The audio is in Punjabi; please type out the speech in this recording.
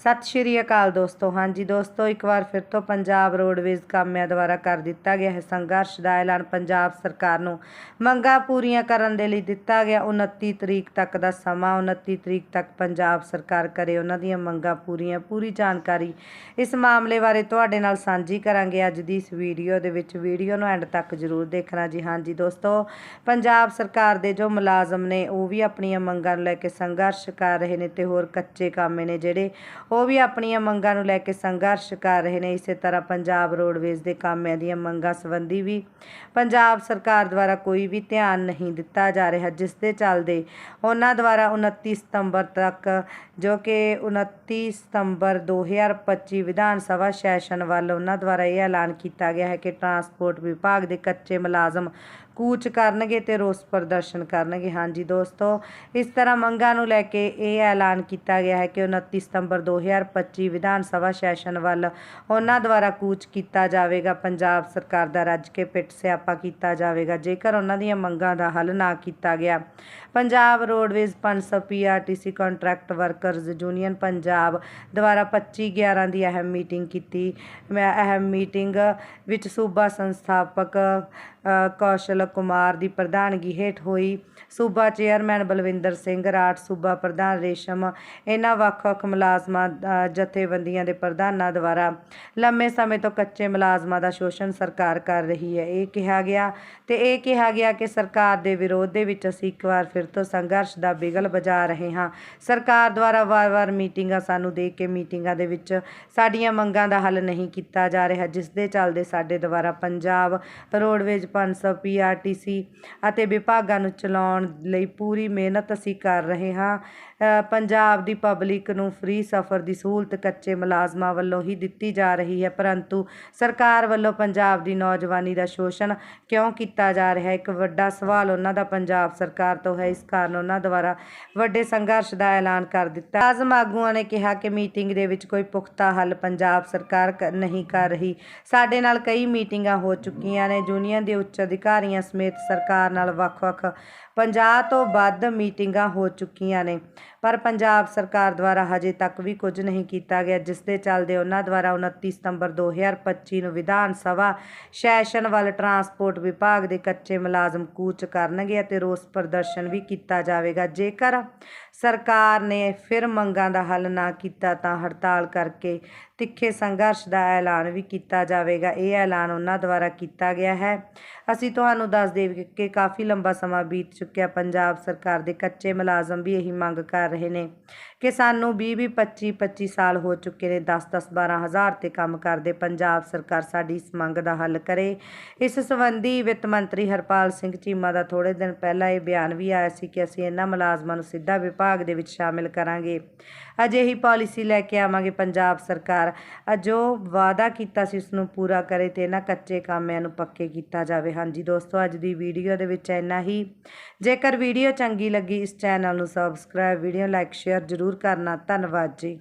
ਸਤਿ ਸ਼੍ਰੀ ਅਕਾਲ ਦੋਸਤੋ। ਹਾਂਜੀ ਦੋਸਤੋ, ਇੱਕ ਵਾਰ ਫਿਰ ਤੋਂ ਪੰਜਾਬ ਰੋਡਵੇਜ਼ ਕਾਮਿਆਂ ਦੁਆਰਾ ਕਰ ਦਿੱਤਾ ਗਿਆ ਹੈ ਸੰਘਰਸ਼ ਦਾ ਐਲਾਨ ਪੰਜਾਬ ਸਰਕਾਰ ਨੂੰ ਮੰਗਾਂ ਪੂਰੀਆਂ ਕਰਨ ਦੇ ਲਈ ਦਿੱਤਾ ਗਿਆ। 29 ਤਰੀਕ ਤੱਕ ਦਾ ਸਮਾਂ 29 ਤਰੀਕ ਤੱਕ ਪੰਜਾਬ ਸਰਕਾਰ ਕਰੇ ਉਹਨਾਂ ਦੀਆਂ ਮੰਗਾਂ ਪੂਰੀਆਂ। ਪੂਰੀ ਜਾਣਕਾਰੀ ਇਸ ਮਾਮਲੇ ਬਾਰੇ ਤੁਹਾਡੇ ਨਾਲ ਸਾਂਝੀ ਕਰਾਂਗੇ ਅੱਜ ਦੀ ਇਸ ਵੀਡੀਓ ਦੇ ਵਿੱਚ। ਵੀਡੀਓ ਨੂੰ ਐਂਡ ਤੱਕ ਜ਼ਰੂਰ ਦੇਖਣਾ ਜੀ। ਹਾਂਜੀ ਦੋਸਤੋ, ਪੰਜਾਬ ਸਰਕਾਰ ਦੇ ਜੋ ਮੁਲਾਜ਼ਮ ਨੇ, ਉਹ ਵੀ ਆਪਣੀਆਂ ਮੰਗਾਂ ਨੂੰ ਲੈ ਕੇ ਸੰਘਰਸ਼ ਕਰ ਰਹੇ ਨੇ ਤੇ ਹੋਰ ਕੱਚੇ ਕਾਮੇ ਨੇ ਜਿਹੜੇ ਉਹ ਵੀ ਆਪਣੀਆਂ ਮੰਗਾਂ ਨੂੰ ਲੈ ਕੇ ਸੰਘਰਸ਼ ਕਰ ਰਹੇ ਨੇ। ਇਸੇ ਤਰ੍ਹਾਂ ਪੰਜਾਬ ਰੋਡਵੇਜ਼ ਦੇ ਕਾਮਿਆਂ ਦੀਆਂ ਮੰਗਾਂ ਸੰਬੰਧੀ ਵੀ ਪੰਜਾਬ ਸਰਕਾਰ ਦੁਆਰਾ ਕੋਈ ਵੀ ਧਿਆਨ ਨਹੀਂ ਦਿੱਤਾ ਜਾ ਰਿਹਾ, ਜਿਸ ਦੇ ਚੱਲਦੇ ਉਹਨਾਂ ਦੁਆਰਾ 29 ਸਤੰਬਰ ਤੱਕ, ਜੋ ਕਿ 29 ਸਤੰਬਰ 2025 ਵਿਧਾਨ ਸਭਾ ਸੈਸ਼ਨ ਵੱਲ ਉਹਨਾਂ ਦੁਆਰਾ ਇਹ ਐਲਾਨ ਕੀਤਾ ਗਿਆ ਹੈ ਕਿ ਟਰਾਂਸਪੋਰਟ ਵਿਭਾਗ ਦੇ ਕੱਚੇ ਮੁਲਾਜ਼ਮ ਕੂਚ ਕਰਨਗੇ ਤੇ ਰੋਸ ਪ੍ਰਦਰਸ਼ਨ ਕਰਨਗੇ। ਹਾਂਜੀ ਦੋਸਤੋ, ਇਸ ਤਰ੍ਹਾਂ ਮੰਗਾਂ ਨੂੰ ਲੈ ਕੇ ਇਹ ਐਲਾਨ ਕੀਤਾ ਗਿਆ ਹੈ ਕਿ 29 ਸਤੰਬਰ 2025 ਵਿਧਾਨ ਸਭਾ ਸੈਸ਼ਨ ਵੱਲ ਉਹਨਾਂ ਦੁਆਰਾ ਕੂਚ ਕੀਤਾ ਜਾਵੇਗਾ। ਪੰਜਾਬ ਸਰਕਾਰ ਦਾ ਰੱਜ ਕੇ ਪਿੱਟ ਸਿਆਪਾ ਕੀਤਾ ਜਾਵੇਗਾ। ਜੇਕਰ ਉਹਨਾਂ ਦੀਆਂ ਮੰਗਾਂ ਦਾ ਹੱਲ ਨਾ ਕੀਤਾ ਗਿਆ, Punjab roadways 500 PRTC contract workers union Punjab ਦੁਆਰਾ 25 11 ਦੀ ਅਹਿਮ ਮੀਟਿੰਗ ਕੀਤੀ। ਮੈਂ ਅਹਿਮ ਮੀਟਿੰਗ ਵਿੱਚ ਸੂਬਾ ਸੰਸਥਾਪਕ ਕੌਸ਼ਲ ਕੁਮਾਰ ਦੀ ਪ੍ਰਧਾਨਗੀ ਹੇਠ ਹੋਈ। ਸੂਬਾ ਚੇਅਰਮੈਨ ਬਲਵਿੰਦਰ ਸਿੰਘ ਰਾਠ ਸੂਬਾ ਪ੍ਰਧਾਨ ਰੇਸ਼ਮ, ਇਹਨਾਂ ਵੱਖ-ਵੱਖ ਮੁਲਾਜ਼ਮਾਂ ਜਥੇਬੰਦੀਆਂ ਦੇ ਪ੍ਰਧਾਨਾਂ ਦੁਆਰਾ ਲੰਮੇ ਸਮੇਂ ਤੋਂ ਕੱਚੇ ਮੁਲਾਜ਼ਮਾਂ ਦਾ ਸ਼ੋਸ਼ਣ ਸਰਕਾਰ ਕਰ ਰਹੀ ਹੈ। ਇਹ ਕਿਹਾ ਗਿਆ ਤੇ ਇਹ ਕਿਹਾ ਗਿਆ ਕਿ ਸਰਕਾਰ ਦੇ ਵਿਰੋਧ ਦੇ ਵਿੱਚ ਅਸੀਂ ਇੱਕ ਵਾਰ ਫਿਰ ਤੋਂ ਸੰਘਰਸ਼ ਦਾ ਬਿਗਲ ਵਜਾ ਰਹੇ ਹਾਂ। ਸਰਕਾਰ ਦੁਆਰਾ ਵਾਰ-ਵਾਰ ਮੀਟਿੰਗਾਂ ਸਾਨੂੰ ਦੇ ਕੇ ਮੀਟਿੰਗਾਂ ਦੇ ਵਿੱਚ ਸਾਡੀਆਂ ਮੰਗਾਂ ਦਾ ਹੱਲ ਨਹੀਂ ਕੀਤਾ ਜਾ ਰਿਹਾ, ਜਿਸ ਦੇ ਚੱਲਦੇ ਸਾਡੇ ਦੁਆਰਾ ਪੰਜਾਬ ਰੋਡਵੇਜ਼ 500 ਪੀਆਰਟੀਸੀ ਅਤੇ ਵਿਭਾਗਾਂ ਨੂੰ ਚਲਾਉਣ ਲਈ ਪੂਰੀ ਮਿਹਨਤ ਅਸੀਂ ਕਰ ਰਹੇ ਹਾਂ। ਪੰਜਾਬ ਦੀ ਪਬਲਿਕ ਨੂੰ ਫ੍ਰੀ ਸਫ਼ਰ ਦੀ ਸਹੂਲਤ ਕੱਚੇ ਮੁਲਾਜ਼ਮਾਂ ਵੱਲੋਂ ਹੀ ਦਿੱਤੀ ਜਾ ਰਹੀ ਹੈ, ਪਰੰਤੂ ਸਰਕਾਰ ਵੱਲੋਂ ਪੰਜਾਬ ਦੀ ਨੌਜਵਾਨੀ ਦਾ ਸ਼ੋਸ਼ਣ ਕਿਉਂ ਕੀਤਾ ਜਾ ਰਿਹਾ ਹੈ? ਇੱਕ ਵੱਡਾ ਸਵਾਲ ਉਹਨਾਂ ਦਾ ਪੰਜਾਬ ਸਰਕਾਰ ਤੋਂ ਹੈ, ਇਸ ਕਾਰਨ ਉਹਨਾਂ ਦੁਆਰਾ ਵੱਡੇ ਸੰਘਰਸ਼ ਦਾ ਐਲਾਨ ਕਰ ਦਿੱਤਾ। ਆਜ਼ਮ ਆਗੂਆਂ ਨੇ ਕਿਹਾ ਕਿ ਮੀਟਿੰਗ ਦੇ ਵਿੱਚ ਕੋਈ ਪੁਖਤਾ ਹੱਲ ਪੰਜਾਬ ਸਰਕਾਰ ਕ- ਨਹੀਂ ਕਰ ਰਹੀ। ਸਾਡੇ ਨਾਲ ਕਈ ਮੀਟਿੰਗਾਂ ਹੋ ਚੁੱਕੀਆਂ ਨੇ, ਯੂਨੀਅਨ ਦੇ ਉੱਚ ਅਧਿਕਾਰੀਆਂ ਸਮੇਤ ਸਰਕਾਰ ਨਾਲ ਵੱਖ-ਵੱਖ 50 ਤੋਂ ਵੱਧ ਮੀਟਿੰਗਾਂ ਹੋ ਚੁੱਕੀਆਂ ਨੇ। ਪਰ ਪੰਜਾਬ ਸਰਕਾਰ ਦੁਆਰਾ ਹਜੇ ਤੱਕ ਵੀ ਕੁਝ ਨਹੀਂ ਕੀਤਾ ਗਿਆ, ਜਿਸ ਦੇ ਚੱਲਦੇ ਉਹਨਾਂ ਦੁਆਰਾ 29 ਸਤੰਬਰ 2025 ਨੂੰ ਵਿਧਾਨ ਸਭਾ ਸੈਸ਼ਨ ਵੱਲ ਟਰਾਂਸਪੋਰਟ ਵਿਭਾਗ ਦੇ ਕੱਚੇ ਮੁਲਾਜ਼ਮ ਕੂਚ ਕਰਨਗੇ ਅਤੇ ਰੋਸ ਪ੍ਰਦਰਸ਼ਨ ਵੀ ਕੀਤਾ ਜਾਵੇਗਾ। ਜੇਕਰ ਸਰਕਾਰ ਨੇ ਫਿਰ ਮੰਗਾਂ ਦਾ ਹੱਲ ਨਾ ਕੀਤਾ ਤਾਂ ਹੜਤਾਲ ਕਰਕੇ ਤਿੱਖੇ ਸੰਘਰਸ਼ ਦਾ ਐਲਾਨ ਵੀ ਕੀਤਾ ਜਾਵੇਗਾ। ਇਹ ਐਲਾਨ ਉਹਨਾਂ ਦੁਆਰਾ ਕੀਤਾ ਗਿਆ ਹੈ। ਅਸੀਂ ਤੁਹਾਨੂੰ ਦੱਸ ਦੇਈਏ ਕਿ ਕਾਫੀ ਲੰਬਾ ਸਮਾਂ ਬੀਤ ਚੁੱਕਿਆ। ਪੰਜਾਬ ਸਰਕਾਰ ਦੇ ਕੱਚੇ ਮੁਲਾਜ਼ਮ ਵੀ ਇਹੀ ਮੰਗ ਕਰ ਰਹੇ ਨੇ ਕਿ ਸਾਨੂੰ 20 ਵੀਹ 25 25 ਸਾਲ ਹੋ ਚੁੱਕੇ ਨੇ। 10 10 12 ਹਜ਼ਾਰ ਤੇ ਕੰਮ ਕਰਦੇ ਪੰਜਾਬ ਸਰਕਾਰ ਸਾਡੀ ਇਸ ਮੰਗ ਦਾ ਹੱਲ ਕਰੇ। ਇਸ ਸੰਬੰਧੀ ਵਿੱਤ ਮੰਤਰੀ ਹਰਪਾਲ ਸਿੰਘ ਚੀਮਾ ਦਾ ਥੋੜੇ ਦਿਨ ਪਹਿਲਾਂ ਇਹ ਬਿਆਨ ਵੀ ਆਇਆ ਸੀ ਕਿ ਅਸੀਂ ਇਹਨਾਂ ਮੁਲਾਜ਼ਮਾਂ ਨੂੰ ਸਿੱਧਾ ਭਾਗ ਦੇ ਵਿੱਚ ਸ਼ਾਮਿਲ ਕਰਾਂਗੇ। ਅਜਿਹੀ ਪਾਲਿਸੀ ਲੈ ਕੇ ਆਵਾਂਗੇ ਪੰਜਾਬ ਸਰਕਾਰ। ਅ ਜੋ ਵਾਅਦਾ ਕੀਤਾ ਸੀ ਉਸ ਨੂੰ ਪੂਰਾ ਕਰੇ ਤੇ ਇਹਨਾਂ ਕੱਚੇ ਕਾਮਿਆਂ ਨੂੰ ਪੱਕੇ ਕੀਤਾ ਜਾਵੇ। ਹਾਂਜੀ ਦੋਸਤੋ, ਅੱਜ ਦੀ ਵੀਡੀਓ ਦੇ ਵਿੱਚ ਇੰਨਾ ਹੀ। ਜੇਕਰ ਵੀਡੀਓ ਚੰਗੀ ਲੱਗੀ, ਇਸ ਚੈਨਲ ਨੂੰ ਸਬਸਕ੍ਰਾਈਬ ਵੀਡੀਓ ਲਾਈਕ ਸ਼ੇਅਰ ਜ਼ਰੂਰ ਕਰਨਾ। ਧੰਨਵਾਦ ਜੀ।